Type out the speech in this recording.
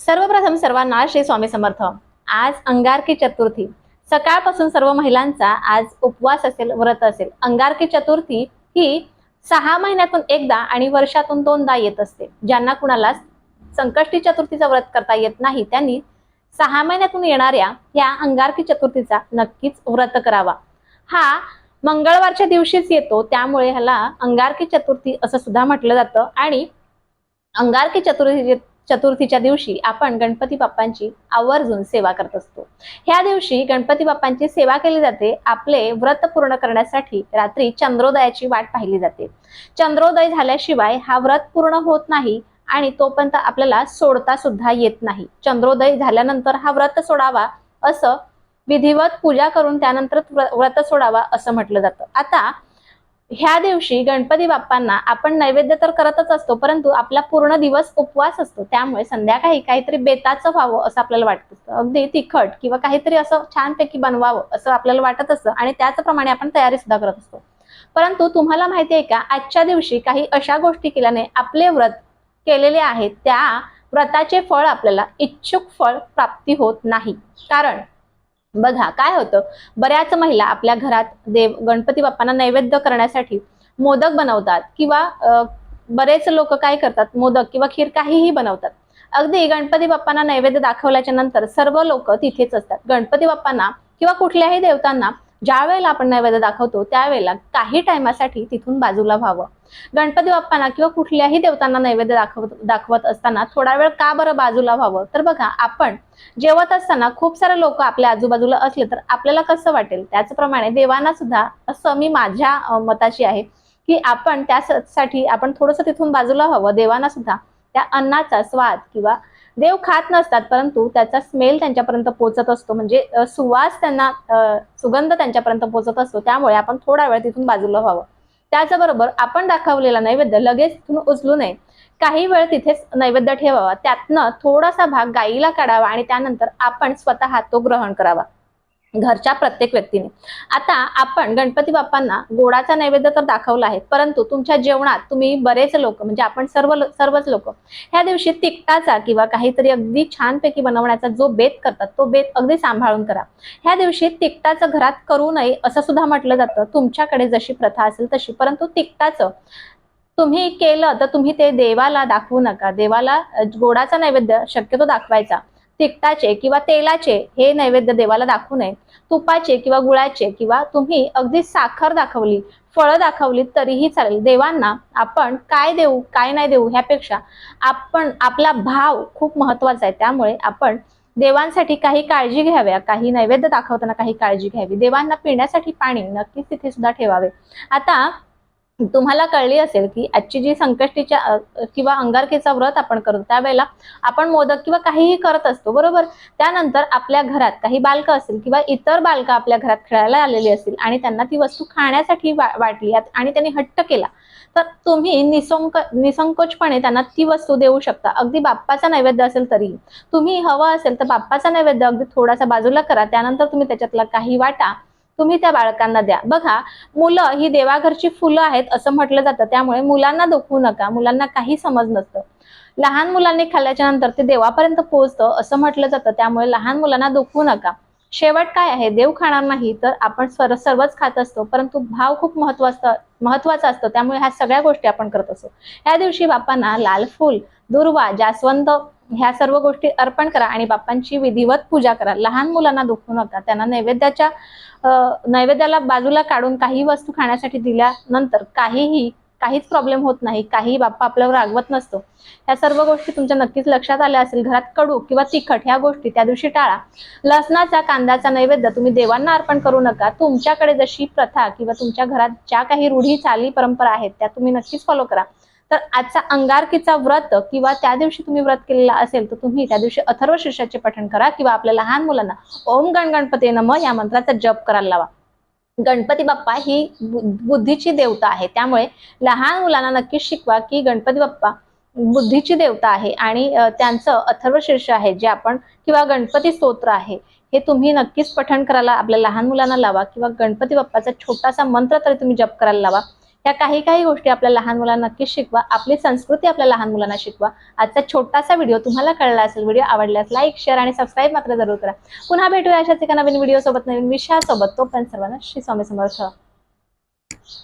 सर्वप्रथम सर्वांना श्री स्वामी समर्थ. आज अंगारकी चतुर्थी. सकाळपासून सर्व महिलांचा आज उपवास असेल व्रत असेल. अंगारकी चतुर्थी ही सहा महिन्यातून एकदा आणि वर्षातून दोनदा येत असते. ज्यांना कुणाला संकष्टी चतुर्थीचं व्रत करता येत नाही त्यांनी सहा महिन्यातून येणाऱ्या या अंगारकी चतुर्थीचा नक्कीच व्रत करावा. हा मंगळवारच्या दिवशीच येतो त्यामुळे ह्याला अंगारकी चतुर्थी असं सुद्धा म्हटलं जातं. आणि अंगारकी चतुर्थी चतुर्थीच्या दिवशी आपण गणपती बाप्पांची आवर्जून सेवा करत असतो. ह्या दिवशी गणपती बाप्पांची सेवा केली जाते. आपले व्रत पूर्ण करण्यासाठी रात्री चंद्रोदयाची वाट पाहिली जाते. चंद्रोदय झाल्याशिवाय हा व्रत पूर्ण होत नाही आणि तोपर्यंत आपल्याला सोडता सुद्धा येत नाही. चंद्रोदय झाल्यानंतर हा व्रत सोडावा असं विधिवत पूजा करून त्यानंतर व्रत सोडावा असं म्हटलं जातं. आता ह्या दिवशी गणपती बाप्पांना आपण नैवेद्य तर करतच असतो परंतु आपला पूर्ण दिवस उपवास असतो. त्यामुळे संध्याकाळी काहीतरी बेताचं व्हावं असं आपल्याला वाटत असतं. अगदी तिखट किंवा काहीतरी असं छानपैकी बनवावं असं आपल्याला वाटत असतं आणि त्याचप्रमाणे आपण तयारी सुद्धा करत असतो. परंतु तुम्हाला माहिती आहे का आजच्या दिवशी काही अशा गोष्टी केल्याने आपले व्रत केलेले आहेत त्या व्रताचे फळ आपल्याला इच्छुक फळ प्राप्ती होत नाही. कारण बघा काय होतं? बऱ्याच महिला आपल्या घरात देव गणपती बाप्पांना नैवेद्य करण्यासाठी मोदक बनवतात किंवा बरेच लोक काय करतात? मोदक किंवा खीर काहीही बनवतात. अगदी गणपती बाप्पांना नैवेद्य दाखवल्याच्या नंतर सर्व लोक तिथेच असतात. गणपती बाप्पांना किंवा कुठल्याही देवतांना ज्या वेळेला आपण नैवेद्य दाखवतो त्यावेळेला काही टायमासाठी तिथून बाजूला व्हावं. गणपती बाप्पांना किंवा कुठल्याही देवतांना नैवेद्य दाखवत दाखवत असताना थोडा वेळ का बरं बाजूला व्हावं? तर बघा आपण जेवत असताना खूप सारे लोक आपल्या आजूबाजूला असले तर आपल्याला कसं वाटेल? त्याचप्रमाणे देवांना सुद्धा असं मी माझ्या मताची आहे की आपण त्यासाठी आपण थोडंसं तिथून बाजूला व्हावं. देवांना सुद्धा त्या अन्नाचा स्वाद किंवा देव खात नसतात परंतु त्याचा स्मेल त्यांच्यापर्यंत पोहोचत असतो. म्हणजे सुवास त्यांना सुगंध त्यांच्यापर्यंत पोहोचत असतो. त्यामुळे आपण थोडा वेळ तिथून बाजूला व्हावं. त्याचबरोबर आपण दाखवलेला नैवेद्य लगेच तिथून उचलू नये. काही वेळ तिथेच नैवेद्य ठेवावा. त्यातनं थोडासा भाग गाईला काढावा आणि त्यानंतर आपण स्वतः तो ग्रहण करावा. घरच्या प्रत्येक व्यक्तीने. आता आपण गणपती बाप्पांना गोडाचा नैवेद्य तर दाखवला आहे परंतु तुमच्या जेवणात तुम्ही बरेच लोक म्हणजे आपण सर्व लो- सर्वच लोक ह्या दिवशी तिकटाचा किंवा काहीतरी अगदी छानपैकी बनवण्याचा जो बेत करतात तो बेत अगदी सांभाळून करा. ह्या दिवशी तिकटाचं घरात करू नये असं सुद्धा म्हटलं जातं तुमच्याकडे जशी प्रथा असेल तशी परंतु तिकटाचं तुम्ही केलं तर तुम्ही ते देवाला दाखवू नका. देवाला गोडाचा नैवेद्य शक्यतो दाखवायचा. तिखटाचे किंवा तेलाचे हे नैवेद्य देवाला दाखवू नये. तुपाचे किंवा गुळाचे किंवा तुम्ही अगदी साखर दाखवली फळं दाखवली तरीही चालेल. देवांना आपण काय देऊ काय नाही देऊ ह्यापेक्षा आपण आपला भाव खूप महत्त्वाचा आहे. त्यामुळे आपण देवांसाठी काही काळजी घ्याव्या काही नैवेद्य दाखवताना काही काळजी घ्यावी. देवांना पिण्यासाठी पाणी नक्कीच तिथे सुद्धा ठेवावे. आता तुम्हाला कळली असेल की आजची जी संकष्टीच्या किंवा अंगारकीचा व्रत आपण करतो त्यावेळेला आपण मोदक किंवा काहीही करत असतो बरोबर? त्यानंतर आपल्या घरात काही बालकं असतील किंवा इतर बालकं आपल्या घरात खेळायला आलेली असतील आणि त्यांना ती वस्तू खाण्यासाठी वा- वाटली आणि त्यांनी हट्ट केला तर तुम्ही निसंक निसंकोचपणे त्यांना ती वस्तू देऊ शकता. अगदी बाप्पाचा नैवेद्य असेल तरी तुम्ही हवं असेल तर बाप्पाचा नैवेद्य अगदी थोडासा बाजूला करा त्यानंतर तुम्ही त्याच्यातला काही वाटा तुम्ही त्या बाळकांना द्या. बघा मुलं ही देवाघरची फुलं आहेत असं म्हटलं जातं. त्यामुळे मुलांना दुखवू नका. मुलांना काही समज नसतं. लहान मुलांनी खाल्ल्याच्या नंतर ते देवापर्यंत पोहोचतं असं म्हटलं जातं. त्यामुळे लहान मुलांना दुखवू नका. शेवट काय आहे? देव खाणार नाही तर आपण सर्वच खात असतो. परंतु भाव खूप महत्त्वाचा महत्त्वाचा असतो. त्यामुळे ह्या सगळ्या गोष्टी आपण करत असतो. ह्या दिवशी बापांना लाल फूल दुर्वा जास्वंत ह्या सर्व गोष्टी अर्पण करा आणि बाप्पांची विधिवत पूजा करा. लहान मुलांना दुखू नका. त्यांना नैवेद्याच्या नैवेद्याला बाजूला काढून काही वस्तू खाण्यासाठी दिल्यानंतर काहीही काहीच प्रॉब्लेम होत नाही. काही बाप्पा आपल्यावर रागवत नसतो. ह्या सर्व गोष्टी तुमच्या नक्कीच लक्षात आल्या असेल. घरात कडू किंवा तिखट ह्या गोष्टी त्या दिवशी टाळा. लसणाचा कांद्याचा नैवेद्य तुम्ही देवांना अर्पण करू नका. तुमच्याकडे जशी प्रथा किंवा तुमच्या घरात ज्या काही रूढी चाली परंपरा आहेत त्या तुम्ही नक्कीच फॉलो करा. तर आजचा अंगारकीचा व्रत किंवा त्या दिवशी तुम्ही व्रत केलेला असेल तर तुम्ही त्या दिवशी अथर्व शीर्षाचे पठण करा किंवा आपल्या लहान मुलांना ओम गण गणपती नम या मंत्राचा जप करायला लावा. गणपती बाप्पा ही बुद्धीची देवता आहे. त्यामुळे लहान मुलांना नक्कीच शिकवा की गणपती बाप्पा बुद्धीची देवता आहे आणि त्यांचं अथर्व शीर्ष आहे जे आपण किंवा गणपती स्तोत्र आहे हे तुम्ही नक्कीच पठण करायला आपल्या लहान मुलांना लावा किंवा गणपती बाप्पाचा छोटासा मंत्र तरी तुम्ही जप करायला लावा. या काही काही गोष्टी आपल्या लहान मुलांना नक्कीच शिकवा. आपली संस्कृती आपल्या लहान मुलांना शिकवा. आजचा छोटासा व्हिडिओ तुम्हाला कळला असेल व्हिडिओ आवडल्यास लाईक शेअर आणि सबस्क्राईब मात्र जरूर करा. पुन्हा भेटूया अशाच एका नवीन व्हिडिओ सोबत नवीन विषयासोबत. पण सर्वांना श्री स्वामी समर्थ.